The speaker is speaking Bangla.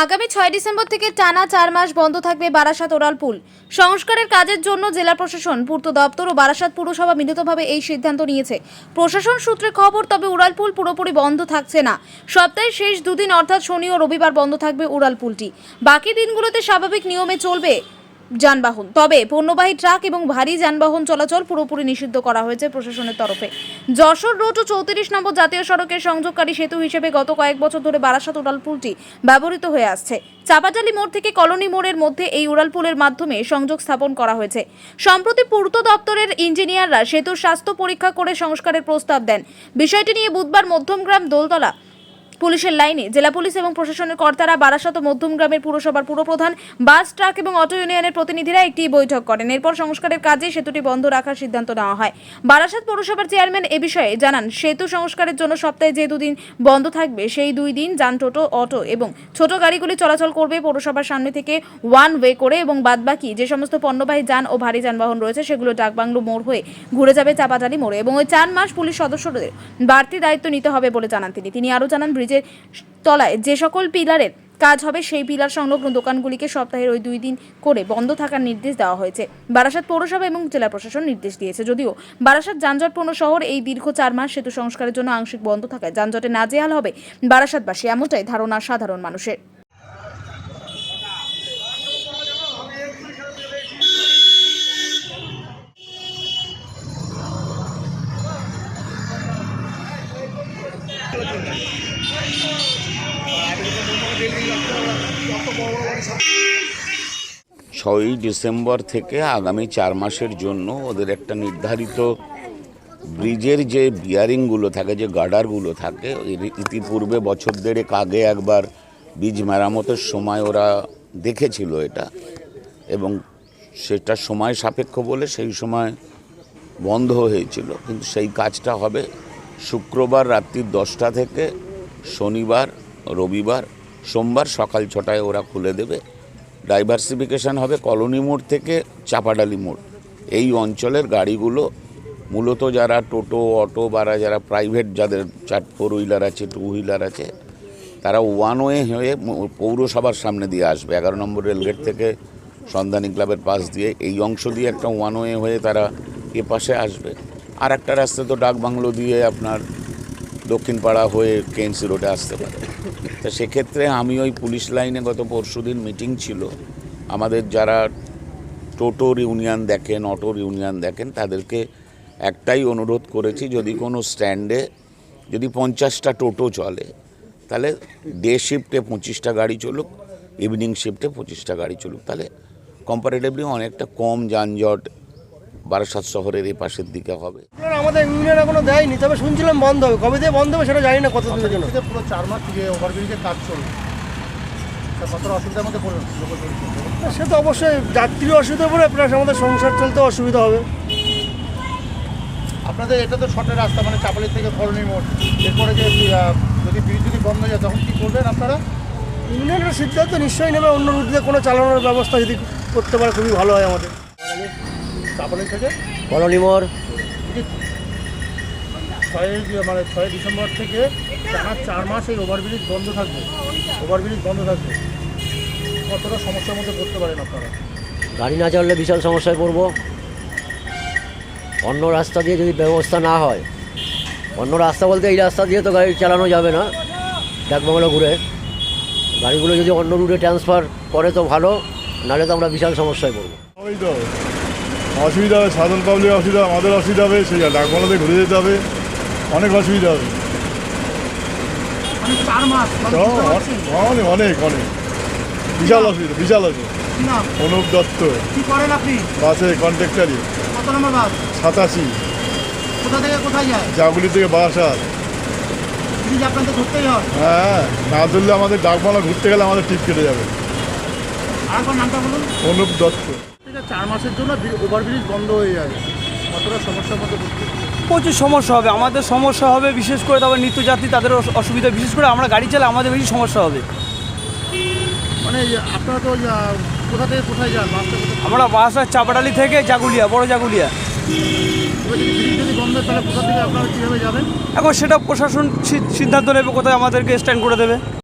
আগামী ছয় ডিসেম্বর থেকে টানা চার মাস বন্ধ থাকবে বারাসাত ওরাল পুল সংস্কারের কাজের জন্য জেলা প্রশাসন, পূর্ত দপ্তর ও বারাসাত পুরসভা মিলিতভাবে এই সিদ্ধান্ত নিয়েছে। প্রশাসন সূত্রে খবর, তবে উড়াল পুল পুরোপুরি বন্ধ থাকছে না। সপ্তাহের শেষ দুদিন, অর্থাৎ শনি ও রবিবার বন্ধ থাকবে উড়াল পুলটি বাকি দিনগুলোতে স্বাভাবিক নিয়মে চলবে যানবাহন। তবে পণ্যবাহী ট্রাক এবং ভারী যানবাহন চলাচল পুরোপুরি নিষিদ্ধ করা হয়েছে প্রশাসনের তরফে। যশোর রোড ও চৌত্রিশ নম্বর জাতীয় সড়কের সংযোগকারী সেতু হিসেবে গত কয়েক বছর ধরে বারাসাত উড়াল পুলটি ব্যবহৃত হয়ে আসছে। চাপাটালি মোড় থেকে কলোনি মোড়ের মধ্যে এই উড়াল পুলের মাধ্যমে সংযোগ স্থাপন করা হয়েছে। সম্প্রতি পূর্ত দপ্তরের ইঞ্জিনিয়াররা সেতুর স্বাস্থ্য পরীক্ষা করে সংস্কারের প্রস্তাব দেন। বিষয়টি নিয়ে বুধবার মধ্যমগ্রাম দোলতলা পুলিশের লাইনে। জেলা পুলিশ এবং প্রশাসনের কর্তারা বারাসাত ও মধ্যমগ্রামের পুরসভার পুরপ্রধান, বাস, ট্রাক এবং অটো ইউনিয়নের প্রতিনিধিরা একটি বৈঠক করেন। এরপর সংস্কারের কাজে সেতুটি বন্ধ রাখার সিদ্ধান্ত নেওয়া হয়। বারাসাত পৌরসভার চেয়ারম্যান এ বিষয়ে জানান, সেতু সংস্কারের জন্য সপ্তাহে যে দুদিন বন্ধ থাকবে, সেই দুই দিন যান টোটো, অটো এবং ছোট গাড়িগুলি চলাচল করবে পৌরসভার সামনে থেকে ওয়ান ওয়ে করে এবং বাদবাকি যে সমস্ত পণ্যবাহী যান ও ভারী যানবাহন রয়েছে, সেগুলো ডাকবাংলো মোড় হয়ে ঘুরে যাবে চাপাটালি মোড়ে এবং ওই চার মাস পুলিশ সদস্যদের বাড়তি দায়িত্ব নিতে হবে বলে জানান তিনি। তিনি আরও জানান ব্রিজের তলায় যে সকল পিলারের কাজ হবে, সেই পিলার সংলগ্ন দোকানগুলিকে সপ্তাহের ওই দুই দিন করে বন্ধ থাকার নির্দেশ দেওয়া হয়েছে। বারাসাত পৌরসভা এবং জেলা প্রশাসন নির্দেশ দিয়েছে। যদিও বারাসাত যানজটপূর্ণ শহর, এই দীর্ঘ চার মাস সেতু সংস্কারের জন্য আংশিক বন্ধ থাকায় যানজটে নাজেহাল হবে বারাসাতবাসী, এমনটাই ধারণা সাধারণ মানুষের। ছয়ই ডিসেম্বর থেকে আগামী চার মাসের জন্য ওদের একটা নির্ধারিত ব্রিজের যে বিয়ারিংগুলো থাকে, যে গার্ডারগুলো থাকে ইতিপূর্বে বছর দেড়েক আগে একবার বীজ মেরামতের সময় ওরা দেখেছিল এটা এবং সেটা সময় সাপেক্ষ বলে সেই সময় বন্ধ হয়েছিল। কিন্তু সেই কাজটা হবে শুক্রবার রাত্রি দশটা থেকে শনিবার, রবিবার সোমবার সকাল ছটায় ওরা খুলে দেবে। ডাইভার্সিফিকেশন হবে কলোনি মোড় থেকে চাপাডালি মোড়। এই অঞ্চলের গাড়িগুলো মূলত যারা টোটো, অটো বা যারা প্রাইভেট যাদের চার ফোর হুইলার আছে টু হুইলার আছে, তারা ওয়ান ওয়ে হয়ে পৌরসভার সামনে দিয়ে আসবে। এগারো নম্বর রেলগেট থেকে সন্ধানী ক্লাবের পাশ দিয়ে এই অংশ দিয়ে একটা ওয়ান ওয়ে হয়ে তারা এ পাশে আসবে। আর একটা রাস্তা তো ডাকবাংলো দিয়ে আপনার দক্ষিণ পাড়া হয়ে কেএনসি রোডে আসতে পারে। তা সেক্ষেত্রে আমি ওই পুলিশ লাইনে গত পরশুদিন মিটিং ছিল। আমাদের যারা টোটোর ইউনিয়ন দেখেন অটোর ইউনিয়ন দেখেন, তাদেরকে একটাই অনুরোধ করেছি, যদি কোনো স্ট্যান্ডে যদি পঞ্চাশটা টোটো চলে, তাহলে ডে শিফটে পঁচিশটা গাড়ি চলুক ইভিনিং শিফটে পঁচিশটা গাড়ি চলুক। তাহলে কম্পারেটিভলি অনেকটা কম যানজট বারাসাত শহরের এই পাশের দিকে হবে। আপনারা আমাদের ইউনিয়ন এখনও দেয়নি তবে শুনছিলাম বন্ধ হবে। কবে দিয়ে বন্ধ হবে সেটা জানি না কত দিনের জন্য। পুরো চার মাস যে ওভারব্রিজের কাজ চলবে কতটা অসুবিধার মধ্যে পড়বে সে তো অবশ্যই যাত্রী অসুবিধা পড়ে প্লাস আমাদের সংসার চলতে অসুবিধা হবে। আপনাদের এটা তো শর্টের রাস্তা মানে চাপালি থেকে কলোনি মোড়। এরপরে যে যদি ব্রিজ যদি বন্ধ হয়ে যায় তখন কী করবেন আপনারা? ইউনিয়নের সিদ্ধান্ত নিশ্চয়ই নেবে অন্য রুট দিয়ে কোনো চালানোর ব্যবস্থা যদি করতে পারে খুবই ভালো হয় আমাদের। চাপালি থেকে? কলোনি মোড়। ছয় মানে ছয় ডিসেম্বর থেকে টানা চার মাস এই ওভারব্রিজ বন্ধ থাকবে। ওভারব্রিজ বন্ধ থাকবে। কতটা সমস্যার মধ্যে পড়তে পারেন আপনারা? গাড়ি না চললে বিশাল সমস্যায় পড়ব। অন্য রাস্তা দিয়ে যদি ব্যবস্থা না হয় অন্য রাস্তা বলতে এই রাস্তা দিয়ে তো গাড়ি চালানো যাবে না ডাকবাংলো ঘুরে। গাড়িগুলো যদি অন্য রুটে ট্রান্সফার করে তো ভালো নাহলে তো আমরা বিশাল সমস্যায় পড়ব। ওই তো। অসুবিধা হবে সাধারণ পাবলিক অসুবিধা আমাদের অসুবিধা হবে সেই ডাকবাংলাতে ঘুরে যেতে হবে অনেক অসুবিধা হবে। অনেক অনেক অনেক। বিশাল অসুবিধা বিশাল অসুবিধা। অনুপ দত্ত। বাসে কন্ট্রাক্টারি সাতাশি। জাগুলি থেকে বারাসাত হয়। না ধরলে আমাদের ডাকবাংলা ঘুরতে গেলে আমাদের টিপ কেটে যাবে। অনুপ দত্ত। চার মাসের জন্য ওভারব্রিজ বন্ধ হয়ে যাবে। কতটা সমস্যার মধ্যে প্রচুর সমস্যা হবে। আমাদের সমস্যা হবে বিশেষ করে তারপর নিত্যযাত্রী তাদের অসুবিধা বিশেষ করে আমরা গাড়ি চালাই আমাদের বেশি সমস্যা হবে। মানে আপনারা তো কোথা থেকে কোথায় যান? আমরা বাস আর চাপাডালি থেকে জাগুলিয়া বড় জাগুলিয়া। এবার ব্রিজ যদি বন্ধ তাহলে কোথা থেকে আপনারা কীভাবে যাবেন? এখন সেটা প্রশাসন সিদ্ধান্ত নেবে কোথায় আমাদেরকে স্ট্যান্ড করে দেবে।